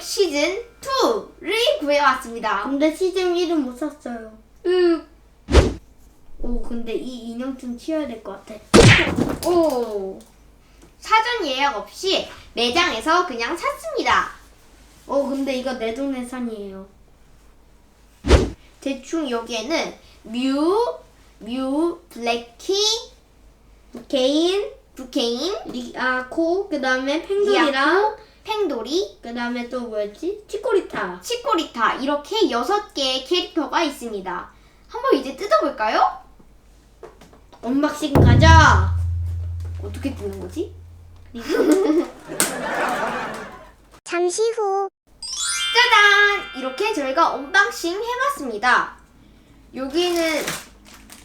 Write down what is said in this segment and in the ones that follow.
시즌 2를 구해왔습니다. 근데 시즌 1은 못 샀어요. 으, 오, 근데 이 인형 좀 치워야 될 것 같아. 오. 사전 예약 없이 매장에서 그냥 샀습니다. 오, 근데 이거 내 동네 산이에요. 대충 여기에는 뮤, 뮤, 블랙키, 개인, 부케인, 리아코, 그 다음에 리아코, 팽돌이, 그 다음에 또 뭐였지? 치코리타. 치코리타 이렇게 여섯 개의 캐릭터가 있습니다. 한번 이제 뜯어볼까요? 언박싱 가자! 어떻게 뜯는 거지? 잠시 후. 짜잔! 이렇게 저희가 언박싱 해봤습니다. 여기는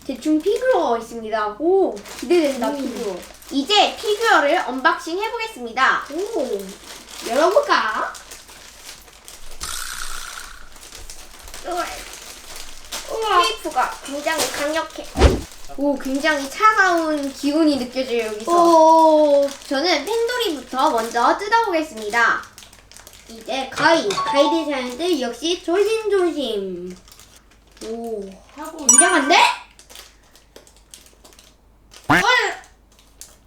대충 피규어가 있습니다. 오, 기대된다, 음. 피규어. 이제 피규어를 언박싱 해보겠습니다. 오, 열어볼까? 테이프가 굉장히 강력해. 오, 굉장히 차가운 기운이 느껴져요, 여기서. 오, 저는 팬돌이부터 먼저 뜯어보겠습니다. 이제 가위. 가위 디자인들 역시 조심조심. 오, 하고 굉장한데? 헐!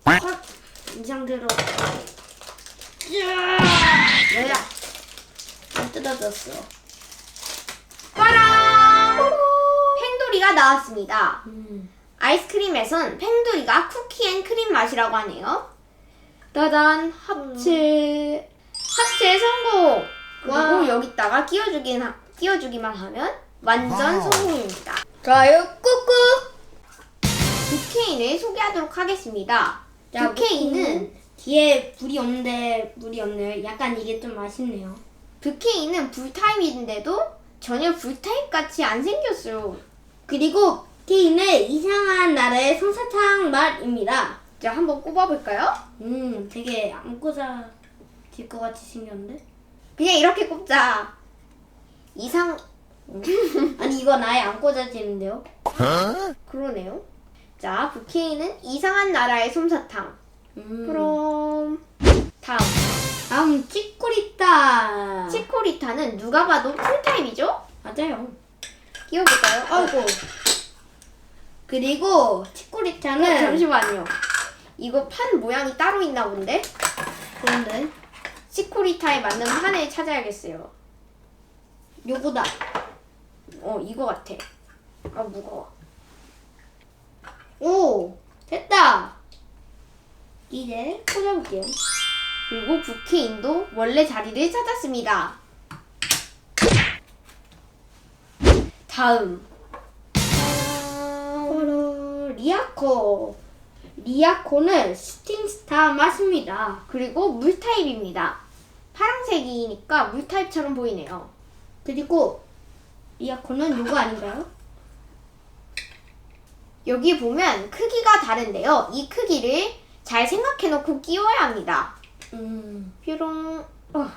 헐! 이 상태로. 뭐야? 안 뜯어졌어. 빠랑! 팬돌이가 나왔습니다. 음. 아이스크림에선 팽두리가 쿠키앤크림 맛이라고 하네요. 따단 합체 합체 성공. 그리고 와. 여기다가 끼워주긴 하- 끼워주기만 하면 완전 성공입니다. 좋아요, 꾹꾹! 부케인을 소개하도록 하겠습니다. 자, 부케인은 뒤에 불이 없는데, 물이 없네요. 약간 이게 좀 맛있네요. 부케인은 불 타입인데도 전혀 불 타입 같이 안 생겼어요. 그리고 케이는 이상한 나라의 솜사탕 맛입니다. 자 한번 꼽아볼까요? 음, 되게 안고자 질것 같이 생겼는데? 그냥 이렇게 꼽자. 이상 아니, 이건 아예 안 꽂아지는데요? 그러네요. 자 부케인은 이상한 나라의 솜사탕. 음. 그럼 다음 다음, 치코리타. 치코리타는 누가 봐도 풀타입이죠? 맞아요. 끼워볼까요? 아이고. 그리고 치코리타는 어, 잠시만요. 이거 판 모양이 따로 있나 본데? 그런데 치코리타에 맞는 판을 찾아야겠어요. 요거다. 어 이거 같아. 아 무거워. 오, 됐다. 이제 꽂아볼게요. 그리고 부케인도 원래 자리를 찾았습니다. 다음 리아코. 리아코는 스팅스타 맛입니다. 그리고 물 타입입니다. 파란색이니까 물 타입처럼 보이네요. 그리고 리아코는 요거 아닌가요? 여기 보면 크기가 다른데요. 이 크기를 잘 생각해놓고 끼워야 합니다. 음. 뾰롱. 어,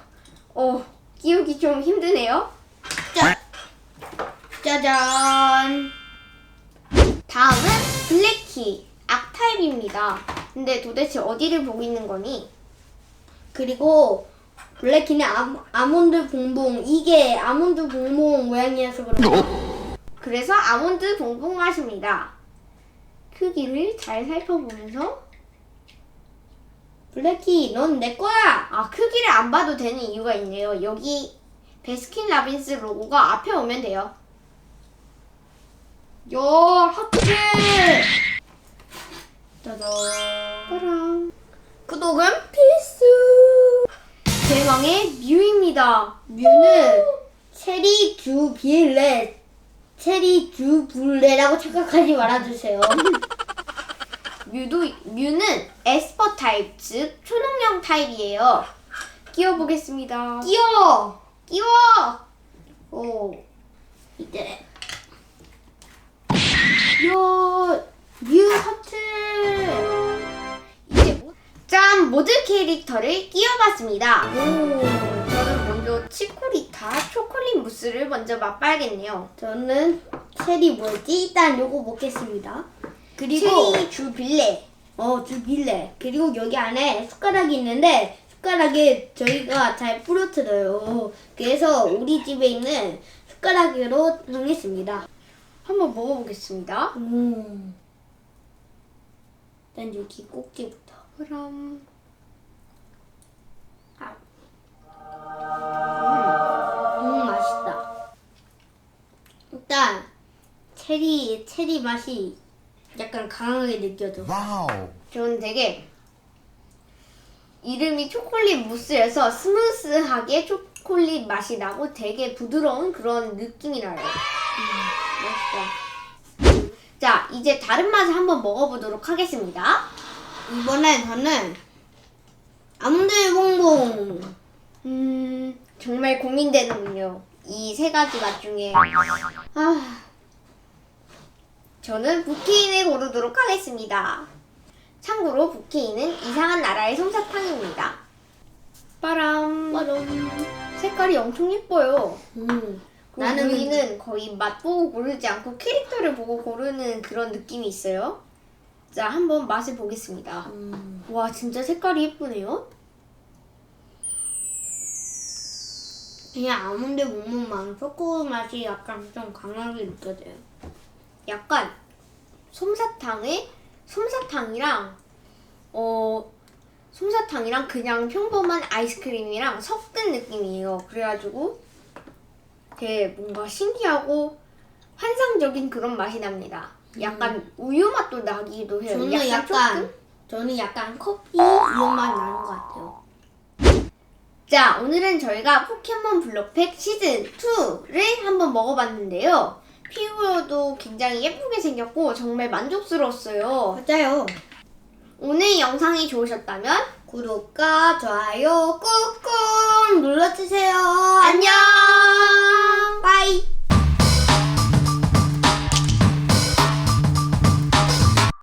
어, 끼우기 좀 힘드네요. 짜잔. 다음은 블랙키, 악타입입니다. 근데 도대체 어디를 보고 있는 거니? 그리고 블랙키는 아, 아몬드 봉봉. 이게 아몬드 봉봉 모양이어서 그런가? 그래서 아몬드 봉봉 맛입니다. 크기를 잘 살펴보면서 블랙키, 넌 내 거야. 아 크기를 안 봐도 되는 이유가 있네요. 여기 베스킨 라빈스 로고가 앞에 오면 돼요. 야, 하트. 짜잔. 빠랑. 구독은 필수. 대망의 뮤입니다. 뮤는 체리 주 빌레, 체리 주 블레라고 착각하지 말아주세요. 뮤도 뮤는 에스퍼 타입 즉 초능력 타입이에요. 끼워 보겠습니다. 끼워. 끼워. 오, 이제. 요, 뮤 하트. 이제 모- 짠 모드 캐릭터를 끼워봤습니다. 오, 저는 먼저 치코리타 초콜릿 무스를 먼저 맛봐야겠네요. 저는 체리 뭐지? 일단 요거 먹겠습니다. 그리고 체리 주 빌레. 어, 주 빌레. 그리고 여기 안에 숟가락이 있는데 숟가락에 저희가 잘 부러뜨려요. 그래서 우리 집에 있는 숟가락으로 정했습니다. 한번 먹어보겠습니다. 오. 일단 여기 꼭지부터. 그럼 음, 맛있다. 일단 체리 체리 맛이 약간 강하게 느껴져. Wow. 저는 되게 이름이 초콜릿 무스여서 스무스하게 초콜릿 맛이 나고 되게 부드러운 그런 느낌이 나요. 음, 맛있다. 자, 이제 다른 맛을 한번 먹어보도록 하겠습니다. 이번엔 저는 아몬드 봉봉. 음, 정말 고민되는군요. 이 세 가지 맛 중에. 아, 저는 부케인을 고르도록 하겠습니다. 참고로 부케인은 이상한 나라의 솜사탕입니다. 빠람. 빠름. 색깔이 엄청 예뻐요. 음. 나는 나는 우리는 거의 맛 보고 고르지 않고 캐릭터를 보고 고르는 그런 느낌이 있어요. 자, 한번 맛을 보겠습니다. 음. 와, 진짜 색깔이 예쁘네요. 그냥 아몬드 봉봉만 초코 맛이 약간 좀 강하게 느껴져요. 약간 솜사탕에 솜사탕이랑 어 솜사탕이랑 그냥 평범한 아이스크림이랑 섞은 느낌이에요. 그래가지고 되게 뭔가 신기하고 환상적인 그런 맛이 납니다. 약간 우유 맛도 나기도 해요. 저는 약간 조금? 저는 약간 커피 이런 맛 나는 것 같아요. 자, 오늘은 저희가 포켓몬 블록팩 시즌 2를 한번 먹어봤는데요. 피규어도 굉장히 예쁘게 생겼고 정말 만족스러웠어요. 맞아요. 오늘 영상이 좋으셨다면 구독과 좋아요 꾹꾹 눌러주세요. 안녕!